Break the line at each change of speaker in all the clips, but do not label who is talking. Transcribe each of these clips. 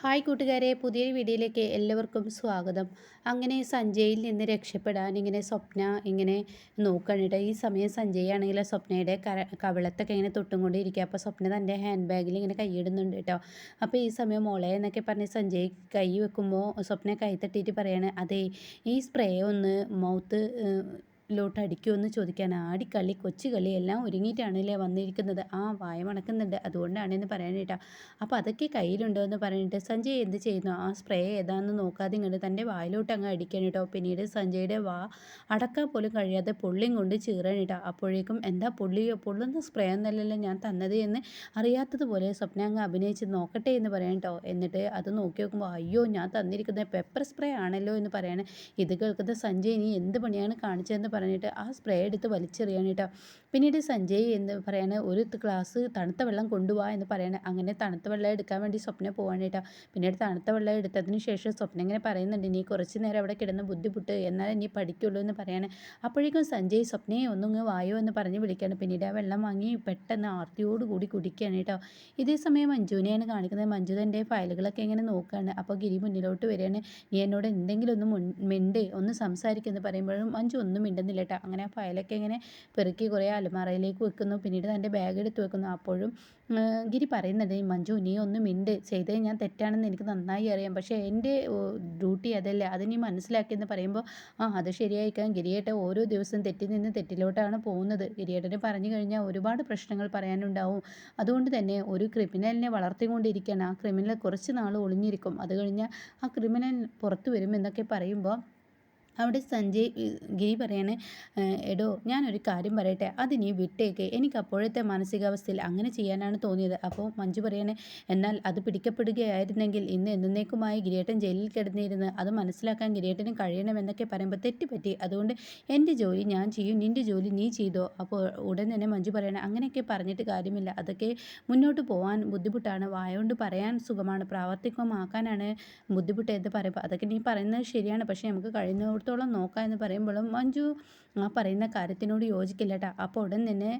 Hi കൂട്ടുകാരെ പുതിയൊരു വീഡിയോയിലേക്ക് എല്ലാവർക്കും സ്വാഗതം. അങ്ങനെ സഞ്ജയിൽ നിന്ന് രക്ഷപ്പെടാൻ ഇങ്ങനെ സ്വപ്ന ഇങ്ങനെ നോക്കണിട്ട് ഈ സമയം സഞ്ജയ് ആണെങ്കിൽ സ്വപ്നയുടെ കവിളത്തൊക്കെ ഇങ്ങനെ തൊട്ടുകൊണ്ടിരിക്കുക. അപ്പോൾ സ്വപ്ന തന്റെ ഹാൻഡ് ബാഗിൽ ഇങ്ങനെ കൈയിടുന്നുണ്ട് കേട്ടോ. അപ്പോൾ ഈ സമയം മോളെ എന്നൊക്കെ പറഞ്ഞ് സഞ്ജയ് കൈ വെക്കുമ്പോൾ സ്വപ്ന കൈ തട്ടിയിട്ട് പറയാണ് അതെ ഈ സ്പ്രേ ഒന്ന് മൗത്ത് ലോട്ട് അടിക്കുമെന്ന് ചോദിക്കാൻ ആടിക്കളി കൊച്ചുകളി എല്ലാം ഒരുങ്ങിയിട്ടാണല്ലേ വന്നിരിക്കുന്നത്. ആ വായ മണക്കുന്നുണ്ട്. അതുകൊണ്ടാണെന്ന് പറയാനേട്ടാ അപ്പോൾ അതൊക്കെ കയ്യിലുണ്ടോ എന്ന് പറഞ്ഞിട്ട് സഞ്ജയ് എന്ത് ചെയ്യുന്നു? ആ സ്പ്രേ ഏതാണെന്ന് നോക്കാതെ ഇങ്ങോട്ട് തന്റെ വായിലോട്ട് അങ്ങ് അടിക്കാൻ കേട്ടോ. പിന്നീട് സഞ്ജയുടെ വാ അടക്കാൻ പോലും കഴിയാതെ പൊള്ളിയും കൊണ്ട് ചീറാൻ കേട്ടോ. അപ്പോഴേക്കും എന്താ പൊള്ളിയോ പൊള്ളുന്ന സ്പ്രേ എന്നല്ലല്ലോ ഞാൻ തന്നത് എന്ന് അറിയാത്തതുപോലെ സ്വപ്ന അങ്ങ് അഭിനയിച്ച് നോക്കട്ടെ എന്ന് പറയാൻ കേട്ടോ. എന്നിട്ട് അത് നോക്കി നോക്കുമ്പോൾ അയ്യോ ഞാൻ തന്നിരിക്കുന്നത് പെപ്പർ സ്പ്രേ ആണല്ലോ എന്ന് പറയാണ്. ഇത് കേൾക്കുന്ന സഞ്ജയ് ഇനി എന്ത് പണിയാണ് കാണിച്ചതെന്ന് പറഞ്ഞിട്ട് ആ സ്പ്രേ എടുത്ത് വലിച്ചെറിയാണ് കേട്ടോ പിന്നീട് സഞ്ജയ് എന്ന് പറയാണ് ഒരു ഗ്ലാസ് തണുത്ത വെള്ളം കൊണ്ടുപോവാ എന്ന് പറയണേ അങ്ങനെ തണുത്ത വെള്ളം എടുക്കാൻ വേണ്ടി സ്വപ്ന പോവാണ് കേട്ടോ പിന്നീട് തണുത്ത വെള്ളം എടുത്തതിന് ശേഷം സ്വപ്ന ഇങ്ങനെ പറയുന്നുണ്ട് നീ കുറച്ച് നേരം അവിടെ കിടന്ന് ബുദ്ധിമുട്ട് എന്നാലേ നീ പഠിക്കുള്ളൂ എന്ന് പറയാണ്. അപ്പോഴേക്കും സഞ്ജയ് സ്വപ്നയെ ഒന്നും വായോ എന്ന് പറഞ്ഞ് വിളിക്കുകയാണ് പിന്നീട് ആ വെള്ളം വാങ്ങി പെട്ടെന്ന് ആർത്തിയോടുകൂടി കുടിക്കുകയാണ് കേട്ടോ ഇതേ സമയം മഞ്ജുവിനെയാണ് കാണിക്കുന്നത്. മഞ്ജു തന്റെ ഫയലുകളൊക്കെ ഇങ്ങനെ നോക്കുകയാണ് അപ്പോൾ ഗിരി മുന്നിലോട്ട് വരികയാണ്. നീ എന്നോട് എന്തെങ്കിലും ഒന്ന് മിണ്ട് ഒന്ന് സംസാരിക്കുമെന്ന് പറയുമ്പോഴും മഞ്ജു ഒന്നും മിണ്ടുന്നില്ല. ഉണ്ടായിരുന്നില്ല കേട്ടോ അങ്ങനെ ആ ഫയലൊക്കെ ഇങ്ങനെ പെറുക്കി കുറേ അലമാറയിലേക്ക് വെക്കുന്നു. പിന്നീട് തന്റെ ബാഗ് എടുത്ത് വെക്കുന്നു. അപ്പോഴും ഗിരി പറയുന്നുണ്ട് മഞ്ജു നീ ഒന്ന് മിണ്ട്. ചെയ്തത് ഞാൻ തെറ്റാണെന്ന് എനിക്ക് നന്നായി അറിയാം. പക്ഷേ എന്റെ ഡ്യൂട്ടി അതല്ല. അത് നീ മനസ്സിലാക്കിയെന്ന് പറയുമ്പോൾ ആ അത് ശരിയായിക്കാൻ ഗിരിയേട്ട ഓരോ ദിവസം തെറ്റിൽ നിന്ന് തെറ്റിലോട്ടാണ് പോകുന്നത്. ഗിരിയേട്ടന് പറഞ്ഞു കഴിഞ്ഞാൽ ഒരുപാട് പ്രശ്നങ്ങൾ പറയാനുണ്ടാവും. അതുകൊണ്ട് തന്നെ ഒരു ക്രിമിനലിനെ വളർത്തിക്കൊണ്ടിരിക്കുകയാണ് ആ ക്രിമിനൽ കുറച്ച് നാൾ ഒളിഞ്ഞിരിക്കും. അത് കഴിഞ്ഞാൽ ആ ക്രിമിനൽ പുറത്തു വരും എന്നൊക്കെ പറയുമ്പോൾ അവിടെ സഞ്ജയ് ഗിരി പറയാണ് എടോ ഞാനൊരു കാര്യം പറയട്ടെ അത് നീ വിട്ടേക്ക്. എനിക്ക് അപ്പോഴത്തെ മാനസികാവസ്ഥയിൽ അങ്ങനെ ചെയ്യാനാണ് തോന്നിയത്. അപ്പോൾ മഞ്ജു പറയാണ് എന്നാൽ അത് പിടിക്കപ്പെടുകയായിരുന്നെങ്കിൽ ഇന്ന് എന്നേക്കുമായി ഗിരിയേട്ടൻ ജയിലിൽ കിടന്നിരുന്ന് അത് മനസ്സിലാക്കാൻ ഗിരിയേട്ടന് കഴിയണമെന്നൊക്കെ പറയുമ്പോൾ തെറ്റുപറ്റി. അതുകൊണ്ട് എന്റെ ജോലി ഞാൻ ചെയ്യും നിന്റെ ജോലി നീ ചെയ്തോ. അപ്പോൾ ഉടൻ തന്നെ മഞ്ജു പറയണേ അങ്ങനെയൊക്കെ പറഞ്ഞിട്ട് കാര്യമില്ല. അതൊക്കെ മുന്നോട്ട് പോകാൻ ബുദ്ധിമുട്ടാണ്. വായോണ്ട് പറയാൻ സുഖമാണ് പ്രാവർത്തികമാക്കാനാണ് ബുദ്ധിമുട്ട് എന്ന് പറയുമ്പോൾ അതൊക്കെ നീ പറയുന്നത് ശരിയാണ്. പക്ഷേ നമുക്ക് കഴിയുന്നിടത്തോളം എത്രത്തോളം നോക്കാം എന്ന് പറയുമ്പോഴും മഞ്ജു ആ പറയുന്ന കാര്യത്തിനോട് യോജിക്കില്ല കേട്ടോ അപ്പോൾ ഉടൻ തന്നെ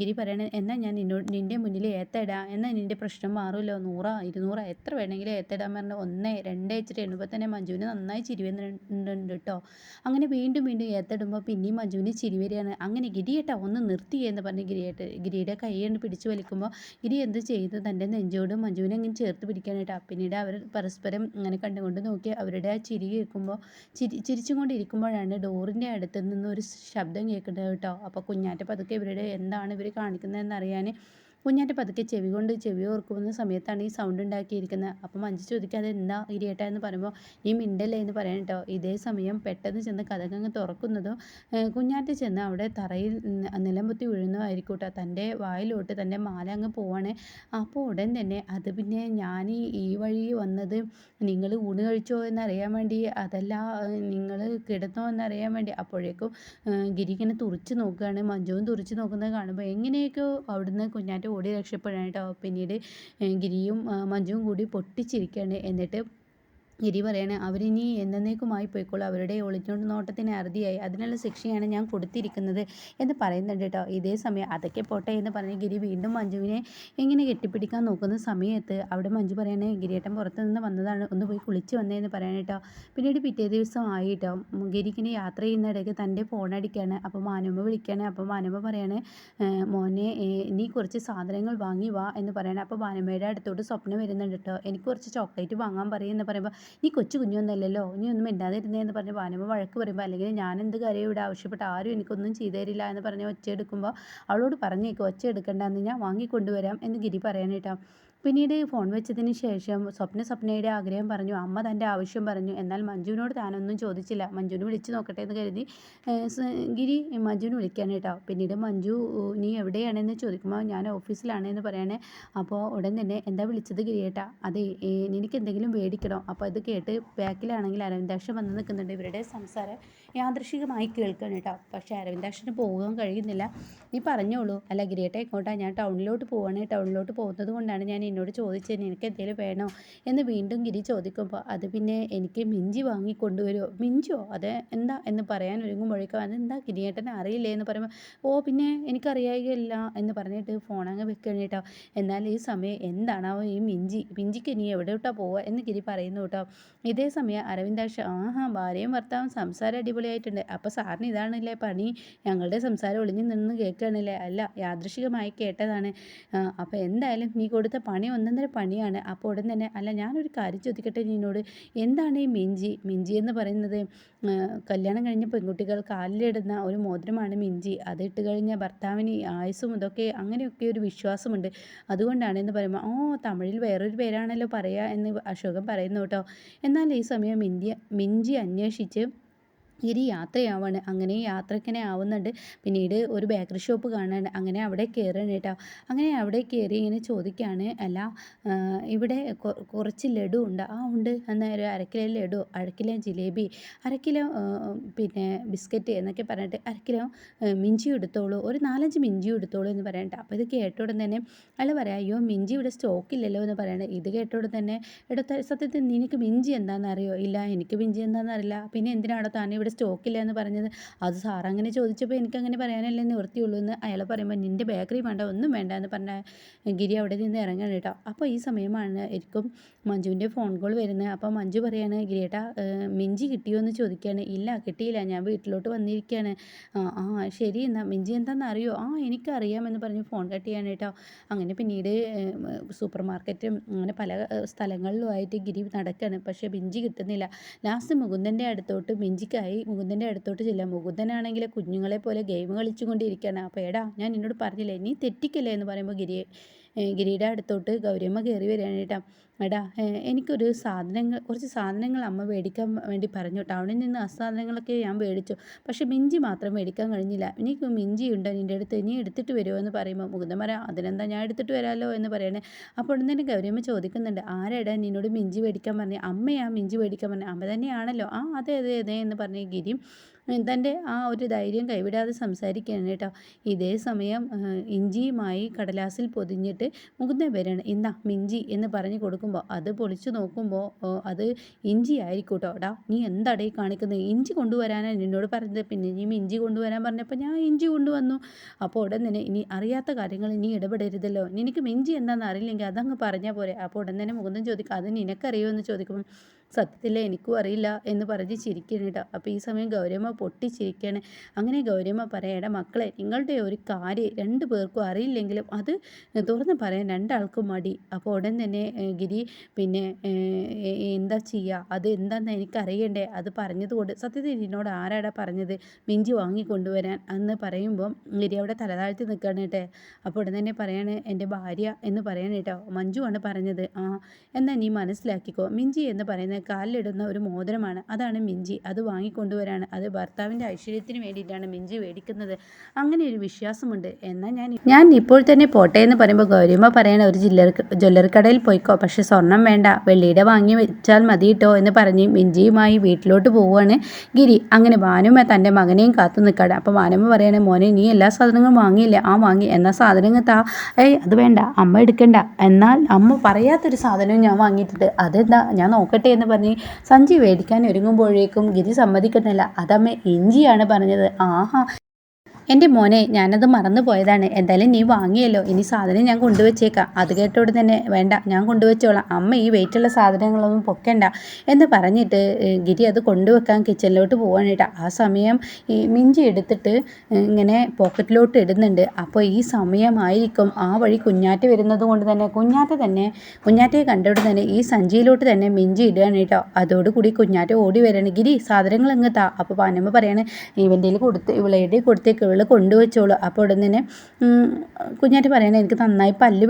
ഗിരി പറയണ എന്നാൽ ഞാൻ നിന്നോട് നിന്റെ മുന്നിൽ ഏത്തടാ. എന്നാൽ നിന്റെ പ്രശ്നം മാറുമല്ലോ നൂറാ ഇരുന്നൂറാ? എത്ര വേണമെങ്കിലും ഏത്തടാൻ പറഞ്ഞ ഒന്നേ രണ്ടേ ഇച്ചിരി എണ്ണുമ്പോൾ തന്നെ മഞ്ജുവിന് നന്നായി ചിരി വരുന്നുണ്ട് കേട്ടോ അങ്ങനെ വീണ്ടും വീണ്ടും ഏത്തടുമ്പോൾ പിന്നെയും മഞ്ജുവിന് ചിരി വരികയാണ്. അങ്ങനെ ഗിരി ഏട്ടാ ഒന്ന് നിർത്തി എന്ന് പറഞ്ഞ് ഗിരിയേട്ട് ഗിരിയുടെ കൈ കൊണ്ട് പിടിച്ചു വലിക്കുമ്പോൾ ഗിരി എന്ത് ചെയ്തു? തന്റെ നെഞ്ചോട് മഞ്ജുവിനെ അങ്ങനെ ചേർത്ത് പിടിക്കാനായിട്ടാ. പിന്നീട് അവർ പരസ്പരം അങ്ങനെ കണ്ടുകൊണ്ട് നോക്കി അവരുടെ ആ ചിരി കേൾക്കുമ്പോൾ ചിരി ചിരിച്ചും കൊണ്ടിരിക്കുമ്പോഴാണ് ഡോറിന്റെ അടുത്ത് നിന്ന് ഒരു ശബ്ദം കേൾക്കുന്നത് കേട്ടോ. അപ്പോൾ കുഞ്ഞാറ്റ പതുക്കെ ഇവരുടെ എന്താണ് ഇവർ കാണിക്കുന്നതെന്ന് അറിയാൻ കുഞ്ഞാറ്റ പതുക്കെ ചെവി കൊണ്ട് ചെവി ഓർക്കുന്ന സമയത്താണ് ഈ സൗണ്ട് ഉണ്ടാക്കിയിരിക്കുന്നത്. അപ്പം മഞ്ജു ചോദിക്കാതെ എന്താ ഇരിയേട്ട? എന്ന് പറയുമ്പോൾ ഈ മിണ്ടല്ലേ? എന്ന് പറയാൻ കേട്ടോ. ഇതേ സമയം പെട്ടെന്ന് ചെന്ന് കഥകങ്ങ് തുറക്കുന്നതും കുഞ്ഞാറ്റ ചെന്ന് അവിടെ തറയിൽ നിലംപൊത്തി വീഴുന്നതായിരിക്കും കേട്ടോ തന്റെ വായിലോട്ട് തന്റെ മാല അങ്ങ് പോവാണ്. അപ്പോൾ ഉടൻ തന്നെ അത് പിന്നെ ഞാൻ ഈ വഴി വന്നത് നിങ്ങൾ ഊണ് കഴിച്ചോ എന്നറിയാൻ വേണ്ടി അതല്ല നിങ്ങൾ കിടന്നോ എന്നറിയാൻ വേണ്ടി. അപ്പോഴേക്കും ഗിരി ഇങ്ങനെ തുറിച്ച് നോക്കുകയാണ്. മഞ്ജുവും തുറിച്ച് നോക്കുന്നത് കാണുമ്പോൾ എങ്ങനെയൊക്കെയോ അവിടുന്ന് കുഞ്ഞാറ്റ ഓടി രക്ഷപ്പെടാനായിട്ട് പിന്നീട് ഗിരിയും മഞ്ജുവും കൂടി പൊട്ടിച്ചിരിക്കുകയാണ്. എന്നിട്ട് ഗിരി പറയാണ് അവരിനി എന്നേക്കുമായി പോയിക്കോളൂ. അവരുടെ ഒളിഞ്ഞോണ്ട് നോട്ടത്തിന് അറുതിയായി. അതിനുള്ള ശിക്ഷയാണ് ഞാൻ കൊടുത്തിരിക്കുന്നത് എന്ന് പറയുന്നുണ്ട് കേട്ടോ. ഇതേ സമയം അതൊക്കെ പോട്ടെ എന്ന് പറഞ്ഞ് ഗിരി വീണ്ടും മഞ്ജുവിനെ ഇങ്ങനെ കെട്ടിപ്പിടിക്കാൻ നോക്കുന്ന സമയത്ത് അവിടെ മഞ്ജു പറയണേ ഗിരിയേട്ടൻ പുറത്തു നിന്ന് വന്നതാണ്. ഒന്ന് പോയി കുളിച്ച് വന്നതെന്ന് പറയാൻ കേട്ടോ. പിന്നീട് പിറ്റേ ദിവസം ആയി കേട്ടോ. ഗിരിക്കിനെ യാത്ര ചെയ്യുന്നിടയ്ക്ക് തന്റെ ഫോൺ അടിക്കുകയാണ് അപ്പോൾ മാനുമ്മ വിളിക്കുകയാണ് അപ്പോൾ മാനുമ്മ പറയാണ് മോനെ നീ കുറച്ച് സാധനങ്ങൾ വാങ്ങി വാ എന്ന് പറയണേ. അപ്പോൾ മാനുമ്മയുടെ അടുത്തോട്ട് സ്വപ്നം വരുന്നുണ്ട് കേട്ടോ. എനിക്ക് കുറച്ച് ചോക്ലേറ്റ് വാങ്ങാൻ പറയുമെന്ന് പറയുമ്പോൾ നീ കൊച്ചു കുഞ്ഞൊന്നല്ലല്ലോ നീ ഒന്നും മിണ്ടാതിരുന്നേന്ന് പറഞ്ഞ് വാനമ്മ വഴക്ക് പറയുമ്പോൾ അല്ലെങ്കിൽ ഞാൻ എന്ത് കാര്യം ഇവിടെ ആവശ്യപ്പെട്ട ആരും എനിക്കൊന്നും ചെയ്തു തരില്ല എന്ന് പറഞ്ഞ് ഒച്ച എടുക്കുമ്പോൾ അവളോട് പറഞ്ഞേക്കും ഒച്ച എടുക്കേണ്ടെന്ന് ഞാൻ വാങ്ങിക്കൊണ്ടുവരാം എന്ന് ഗിരി പറയാനേട്ടാ പിന്നീട് ഫോൺ വെച്ചതിന് ശേഷം സ്വപ്ന സ്വപ്നയുടെ ആഗ്രഹം പറഞ്ഞു അമ്മ തന്റെ ആവശ്യം പറഞ്ഞു. എന്നാൽ മഞ്ജുവിനോട് താനൊന്നും ചോദിച്ചില്ല. മഞ്ജുവിനെ വിളിച്ചു നോക്കട്ടെ എന്ന് കരുതി ഗിരി മഞ്ജുവിനെ വിളിക്കാൻ കേട്ടോ. പിന്നീട് മഞ്ജു നീ എവിടെയാണെന്ന് ചോദിക്കുമ്പോൾ ഞാൻ ഓഫീസിലാണ് എന്ന് പറയണേ. അപ്പോൾ ഉടൻ തന്നെ എന്താ വിളിച്ചത് ഗിരി ഗിരിയേട്ടാ? അതെ എനിക്ക് എന്തെങ്കിലും മേടിക്കണോ അപ്പോൾ അത് കേട്ട് ബാക്കിലാണെങ്കിൽ അരവിന്ദാക്ഷൻ വന്ന് നിൽക്കുന്നുണ്ട്. ഇവരുടെ സംസാരം യാദൃശികമായി കേൾക്കണം കേട്ടോ. പക്ഷേ അരവിന്ദാക്ഷന് പോകാൻ കഴിയുന്നില്ല. നീ പറഞ്ഞോളൂ. അല്ല ഗിരിയേട്ട ഇങ്ങോട്ടാ ഞാൻ ടൗണിലോട്ട് പോവാണ്. ടൗണിലോട്ട് പോകുന്നത് കൊണ്ടാണ് ഞാൻ എന്നോട് ചോദിച്ചതിന് എനിക്ക് എന്തെങ്കിലും വേണോ? എന്ന് വീണ്ടും ഗിരി ചോദിക്കുമ്പോൾ അത് പിന്നെ എനിക്ക് മിഞ്ചി വാങ്ങിക്കൊണ്ടുവരുമോ മിഞ്ചോ? അത് എന്താ? എന്ന് പറയാൻ ഒരുങ്ങുമ്പോഴേക്കും അതെന്താ ഗിരിയേട്ടനെ അറിയില്ലേ? എന്ന് പറയുമ്പോൾ ഓ പിന്നെ എനിക്കറിയായില്ല എന്ന് പറഞ്ഞിട്ട് ഫോൺ അങ്ങ് വെക്കണം എന്നാൽ ഈ സമയം എന്താണാവോ ഈ മിഞ്ചി? മിഞ്ചിക്ക് നീ എവിടോട്ടാ പോവുക? എന്ന് ഗിരി പറയുന്നു കേട്ടോ. ഇതേ സമയം അരവിന്ദാക്ഷ ആഹാ ഭാര്യയും ഭർത്താവും സംസാരം അടിപൊളിയായിട്ടുണ്ട്. അപ്പോൾ സാറിന് ഇതാണല്ലേ പണി? ഞങ്ങളുടെ സംസാരം ഒളിഞ്ഞു നിന്ന് കേൾക്കുകയാണല്ലേ? അല്ല യാദൃശികമായി കേട്ടതാണ്. അപ്പോൾ എന്തായാലും നീ കൊടുത്ത ഒന്നൊന്നര പണിയാണ്. അപ്പോൾ ഉടൻ തന്നെ അല്ല ഞാനൊരു കാര്യം ചോദിക്കട്ടെ നിന്നോട്? എന്താണ് ഈ മിഞ്ചി? മിഞ്ചി എന്ന് പറയുന്നത് കല്യാണം കഴിഞ്ഞ പെൺകുട്ടികൾ കാലിലിടുന്ന ഒരു മോതിരമാണ് മിഞ്ചി. അത് ഇട്ട് കഴിഞ്ഞ ഭർത്താവിന് ആയുസ്സും ഇതൊക്കെ അങ്ങനെയൊക്കെ ഒരു വിശ്വാസമുണ്ട്. അതുകൊണ്ടാണ് എന്ന് പറയുമ്പോൾ ഓ തമിഴിൽ വേറൊരു പേരാണല്ലോ പറയുക എന്ന് അശോകം പറയുന്നു കേട്ടോ. എന്നാൽ ഈ സമയം മിഞ്ചി മിഞ്ചി അന്വേഷിച്ച് ഇരി യാത്രയാവാണ്. അങ്ങനെ യാത്രക്കിനെ ആവുന്നുണ്ട്. പിന്നീട് ഒരു ബേക്കറി ഷോപ്പ് കാണാണ്ട് അങ്ങനെ അവിടെ കയറുകയാണ് കേട്ടോ. അങ്ങനെ അവിടെ കയറി ഇങ്ങനെ ചോദിക്കുകയാണ് അല്ല ഇവിടെ കുറച്ച് ലഡു ഉണ്ട്. ആ ഉണ്ട്. എന്നാൽ ഒരു അരക്കിലോ ലഡു അരക്കിലോ ജിലേബി അരക്കിലോ പിന്നെ ബിസ്ക്കറ്റ് എന്നൊക്കെ പറഞ്ഞിട്ട് അരക്കിലോ മിഞ്ചി എടുത്തോളൂ. ഒരു നാലഞ്ച് മിഞ്ചി എടുത്തോളൂ എന്ന് പറയണ്ട. അപ്പോൾ ഇത് കേട്ടോടെ തന്നെ അയാൾ പറയാം അയ്യോ മിഞ്ചി ഇവിടെ സ്റ്റോക്ക് ഇല്ലല്ലോ എന്ന് പറയണേ ഇത് കേട്ടോടെ തന്നെ എടുത്ത സത്യത്തിൽ നിനക്ക് മിഞ്ചി എന്താണെന്നറിയോ ഇല്ല എനിക്ക് മിഞ്ചി എന്താണെന്ന് അറിയില്ല. പിന്നെ എന്തിനാണോ താൻ ഇവിടെ സ്റ്റോക്കില്ല എന്ന് പറഞ്ഞത്. അത് സാർ അങ്ങനെ ചോദിച്ചപ്പോൾ എനിക്കങ്ങനെ പറയാനല്ലേ നിവൃത്തിയുള്ളൂ എന്ന് അയാൾ പറയുമ്പോൾ നിന്റെ ബേക്കറി വേണ്ട ഒന്നും വേണ്ട എന്ന് പറഞ്ഞ ഗിരി അവിടെ നിന്ന് ഇറങ്ങണം കേട്ടോ. അപ്പോൾ ഈ സമയമാണ് എനിക്കും മഞ്ജുവിന്റെ ഫോൺ കോൾ വരുന്നത്. അപ്പോൾ മഞ്ജു പറയാണ് ഗിരിയേട്ടാ മിഞ്ചി കിട്ടിയോ എന്ന് ചോദിക്കുകയാണ് ഇല്ല കിട്ടിയില്ല. ഞാൻ വീട്ടിലോട്ട് വന്നിരിക്കുകയാണ് ആ ശരി എന്നാൽ മിഞ്ചി എന്താണെന്ന് അറിയോ? ആ എനിക്കറിയാമെന്ന് പറഞ്ഞ് ഫോൺ കട്ട് ചെയ്യാണ് കേട്ടോ. അങ്ങനെ പിന്നീട് സൂപ്പർ മാർക്കറ്റും അങ്ങനെ പല സ്ഥലങ്ങളിലുമായിട്ട് ഗിരി നടക്കുകയാണ് പക്ഷേ മിഞ്ചി കിട്ടുന്നില്ല. ലാസ്റ്റ് മുകുന്ദന്റെ അടുത്തോട്ട് മിഞ്ചിക്കായി മുകുന്ദന്റെ അടുത്തോട്ട് ചെല്ലാം മുകുന്ദനാണെങ്കിൽ കുഞ്ഞുങ്ങളെ പോലെ ഗെയിം കളിച്ചുകൊണ്ടിരിക്കുകയാണ്. അപ്പോൾ എടാ ഞാൻ നിന്നോട് പറഞ്ഞില്ലേ നീ തെറ്റിക്കല്ലേ എന്ന് പറയുമ്പോൾ ഗിരിയെ ഗിരിയുടെ അടുത്തോട്ട് ഗൗരിയമ്മ കയറി വരികയാണ് കേട്ടോ. എടാ എനിക്കൊരു സാധനങ്ങൾ കുറച്ച് സാധനങ്ങൾ അമ്മ മേടിക്കാൻ വേണ്ടി പറഞ്ഞു. ടൗണിൽ നിന്ന് ആ സാധനങ്ങളൊക്കെ ഞാൻ മേടിച്ചു. പക്ഷേ മിഞ്ചി മാത്രം മേടിക്കാൻ കഴിഞ്ഞില്ല. എനിക്ക് മിഞ്ചി ഉണ്ടോ നിന്റെ അടുത്ത്? ഇനി എടുത്തിട്ട് വരുമോ എന്ന് പറയുമ്പോൾ മുകുന്ദൻ പറയാം അതിനെന്താ ഞാൻ എടുത്തിട്ട് വരാമല്ലോ എന്ന് പറയണേ. അപ്പോൾ ഉടൻ തന്നെ ഗൗരിയമ്മ ചോദിക്കുന്നുണ്ട് ആരെടാ നിന്നോട് മിഞ്ചി മേടിക്കാൻ പറഞ്ഞു? അമ്മയാ മിഞ്ചി മേടിക്കാൻ പറഞ്ഞു. അമ്മ തന്നെയാണല്ലോ. ആ അതെ അതെ അതെ എന്ന് പറഞ്ഞ് ഗിരിയും തന്റെ ആ ഒരു ധൈര്യം കൈവിടാതെ സംസാരിക്കുകയാണ് കേട്ടോ. ഇതേ സമയം ഇഞ്ചിയുമായി കടലാസിൽ പൊതിഞ്ഞിട്ട് മുകുന്ദൻ വരികയാണ്. ഇന്നാ മിഞ്ചി എന്ന് പറഞ്ഞു കൊടുക്കുമ്പോൾ അത് പൊളിച്ചു നോക്കുമ്പോൾ അത് ഇഞ്ചി ആയിരിക്കും കേട്ടോ. എടാ നീ എന്താടേ കാണിക്കുന്നത്? ഇഞ്ചി കൊണ്ടുവരാനാണ് എന്നോട് പറഞ്ഞത്. പിന്നെ നീ ഇഞ്ചി കൊണ്ടുവരാൻ പറഞ്ഞപ്പോൾ ഞാൻ ഇഞ്ചി കൊണ്ടുവന്നു. അപ്പോൾ ഉടൻ തന്നെ ഇനി അറിയാത്ത കാര്യങ്ങൾ നീ ഇടപെടരുതല്ലോ. നിനക്ക് മിഞ്ചി എന്താണെന്ന് അറിയില്ലെങ്കിൽ അതങ്ങ് പറഞ്ഞാൽ പോരെ. അപ്പോൾ ഉടൻ തന്നെ മുകുന്ദൻ ചോദിക്കും അത് നിനക്കറിയുമോ? എന്ന് ചോദിക്കുമ്പോൾ സത്യത്തിൽ എനിക്കും അറിയില്ല എന്ന് പറഞ്ഞ് ചിരിക്കണം കേട്ടോ. അപ്പോൾ ഈ സമയം ഗൗരമ്മ പൊട്ടിച്ചിരിക്കുകയാണ്. അങ്ങനെ ഗൗരമ്മ പറയട മക്കളെ നിങ്ങളുടെ ഒരു കാര്യം രണ്ട് പേർക്കും അറിയില്ലെങ്കിലും അത് തുറന്ന് പറയാൻ രണ്ടാൾക്കും മടി. അപ്പോൾ ഉടൻ തന്നെ ഗിരി പിന്നെ എന്താ ചെയ്യുക അത് എന്താണെന്ന് എനിക്കറിയണ്ടേ അത് പറഞ്ഞതുകൊണ്ട് സത്യത്തിൽ എന്നോട് ആരാടാ പറഞ്ഞത്? മിഞ്ചി വാങ്ങിക്കൊണ്ടുവരാൻ എന്ന് പറയുമ്പം ഗിരി അവിടെ തലതാഴ്ത്തി നിൽക്കുകയാണ് കേട്ടെ. അപ്പോൾ ഉടൻ തന്നെ പറയാണ് എന്റെ ഭാര്യ എന്ന് പറയണം കേട്ടോ. മഞ്ജുവാണ് പറഞ്ഞത്. ആ എന്നാൽ നീ മനസ്സിലാക്കിക്കോ. മിഞ്ചി എന്ന് പറയുന്നത് കാലിലിടുന്ന ഒരു മോതിരമാണ്. അതാണ് മിഞ്ചി. അത് വാങ്ങിക്കൊണ്ടുവരാണ്. അത് ഭർത്താവിന്റെ ഐശ്വര്യത്തിന് വേണ്ടിയിട്ടാണ് മിഞ്ചി മേടിക്കുന്നത്. അങ്ങനെ ഒരു വിശ്വാസമുണ്ട്. എന്നാൽ ഞാൻ ഞാൻ ഇപ്പോൾ തന്നെ പോട്ടെ എന്ന് പറയുമ്പോൾ ഗൗരിമ പറയണ ഒരു ജില്ലർ ജ്വല്ലറി കടയിൽ പോയിക്കോ. പക്ഷെ സ്വർണം വേണ്ട. വെള്ളിയുടെ വാങ്ങി വെച്ചാൽ മതി കേട്ടോ എന്ന് പറഞ്ഞ് മിഞ്ചിയുമായി വീട്ടിലോട്ട് പോവുകയാണ് ഗിരി. അങ്ങനെ വാനുമ്മ തന്റെ മകനെയും കാത്തു നിൽക്കാണ് അപ്പോൾ വാനുമ്മ പറയണേ മോനെ നീ എല്ലാ സാധനങ്ങളും വാങ്ങിയില്ലേ? ആ വാങ്ങി. എന്നാൽ സാധനങ്ങൾ താ. ഏയ് അത് വേണ്ട. അമ്മ എടുക്കണ്ട. എന്നാൽ അമ്മ പറയാത്തൊരു സാധനവും ഞാൻ വാങ്ങിയിട്ടുണ്ട്. അതെന്താ? ഞാൻ നോക്കട്ടെ എന്ന് പറഞ്ഞ് സഞ്ചി മേടിക്കാൻ ഒരുങ്ങുമ്പോഴേക്കും ഗിരി സമ്മതിക്കുന്നില്ല. അതമ്മ ഇഞ്ചിയാണ് പറഞ്ഞത്. ആഹാ. എന്റെ മോനെ ഞാനത് മറന്നു പോയതാണ്. എന്തായാലും നീ വാങ്ങിയല്ലോ. ഇനി സാധനം ഞാൻ കൊണ്ടുവച്ചേക്കാം. അത് കേട്ടോട് തന്നെ വേണ്ട ഞാൻ കൊണ്ടുവച്ചോളാം. അമ്മ ഈ വെയിറ്റുള്ള സാധനങ്ങളൊന്നും പൊക്കണ്ട. എന്ന് പറഞ്ഞിട്ട് ഗിരി അത് കൊണ്ടുവെക്കാൻ കിച്ചണിലോട്ട് പോവാണ് കേട്ടോ. ആ സമയം ഈ മിഞ്ചി എടുത്തിട്ട് ഇങ്ങനെ പോക്കറ്റിലോട്ട് ഇടുന്നുണ്ട്. അപ്പോൾ ഈ സമയമായിരിക്കും ആ വഴി കുഞ്ഞാറ്റ വരുന്നത് കൊണ്ട് തന്നെ കുഞ്ഞാറ്റ തന്നെ കുഞ്ഞാറ്റയെ കണ്ടോട് തന്നെ ഈ സഞ്ചിയിലോട്ട് തന്നെ മിഞ്ചി ഇടുകയാണ് കേട്ടോ. അതോടുകൂടി കുഞ്ഞാറ്റ ഓടി വരണം. ഗിരി സാധനങ്ങൾ ഇങ്ങ് അപ്പോൾ പാനമ്മ പറയാണ് ഇവന്റെ കൊടുത്ത് ഇവളേടെ കൊടുത്തേക്ക്? കൊണ്ടുവച്ചോളൂ. അപ്പോൾ ഉടൻ തന്നെ കുഞ്ഞാറ്റ് പറയണേ എനിക്ക് നന്നായി പല്ല്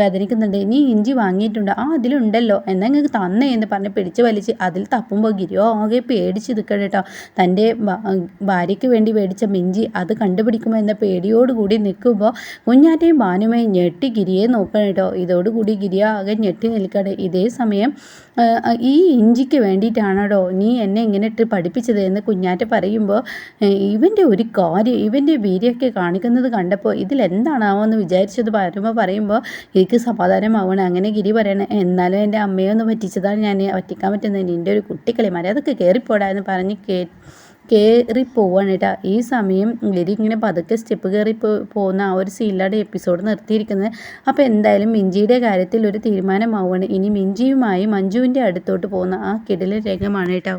വേദനിക്കുന്നുണ്ട്. ഇനി ഇഞ്ചി വാങ്ങിയിട്ടുണ്ട്. ആ അതിലുണ്ടല്ലോ. എന്നാൽ നിങ്ങൾക്ക് തന്നേ എന്ന് പറഞ്ഞ് പിടിച്ച് വലിച്ച് അതിൽ തപ്പുമ്പോൾ ഗിരിയോ ആകെ പേടിച്ച് നിൽക്കണം കേട്ടോ. തന്റെ ഭാര്യയ്ക്ക് വേണ്ടി മേടിച്ച മിഞ്ചി അത് കണ്ടുപിടിക്കുമ്പോൾ എന്ന പേടിയോടുകൂടി നിൽക്കുമ്പോൾ കുഞ്ഞാറ്റയും ഭാനുമയും ഞെട്ടി ഗിരിയെ നോക്കണം കേട്ടോ. ഇതോടുകൂടി ഗിരിയ ആകെ ഞെട്ടി നിൽക്കട്ടെ ഇതേ സമയം ഈ ഇഞ്ചിക്ക് വേണ്ടിയിട്ടാണോ നീ എന്നെ ഇങ്ങനെ ഇട്ട് പഠിപ്പിച്ചത് എന്ന് കുഞ്ഞാറ്റ പറയുമ്പോൾ ഇവന്റെ ഒരു കാര്യം ഇവൻ പാമ്പിന്റെ വീര്യമൊക്കെ കാണിക്കുന്നത് കണ്ടപ്പോൾ ഇതിലെന്താണാവോ എന്ന് വിചാരിച്ചത് വരുമ്പോൾ പറയുമ്പോൾ എനിക്ക് സമാധാനമാവണം അങ്ങനെ ഗിരി പറയണേ എന്നാലും എന്റെ അമ്മയെ ഒന്ന് പറ്റിച്ചതാണ് ഞാൻ പറ്റിക്കാൻ പറ്റുന്നത് നിന്റെ ഒരു കുട്ടിക്കളി മര്യാദയ്ക്ക് കയറിപ്പോടാ എന്ന് പറഞ്ഞ് കേ കയറി പോവാണ് കേട്ടോ. ഈ സമയം ഗിരി ഇങ്ങനെ പതുക്കെ സ്റ്റെപ്പ് കയറി പോകുന്ന ആ ഒരു സീനിലാണ് എപ്പിസോഡ് നിർത്തിയിരിക്കുന്നത്. അപ്പോൾ എന്തായാലും മിഞ്ചിയുടെ കാര്യത്തിൽ ഒരു തീരുമാനമാവുകയാണ്. ഇനി മിഞ്ചിയുമായി മഞ്ജുവിന്റെ അടുത്തോട്ട് പോകുന്ന ആ കിടില രംഗമാണ് കേട്ടോ.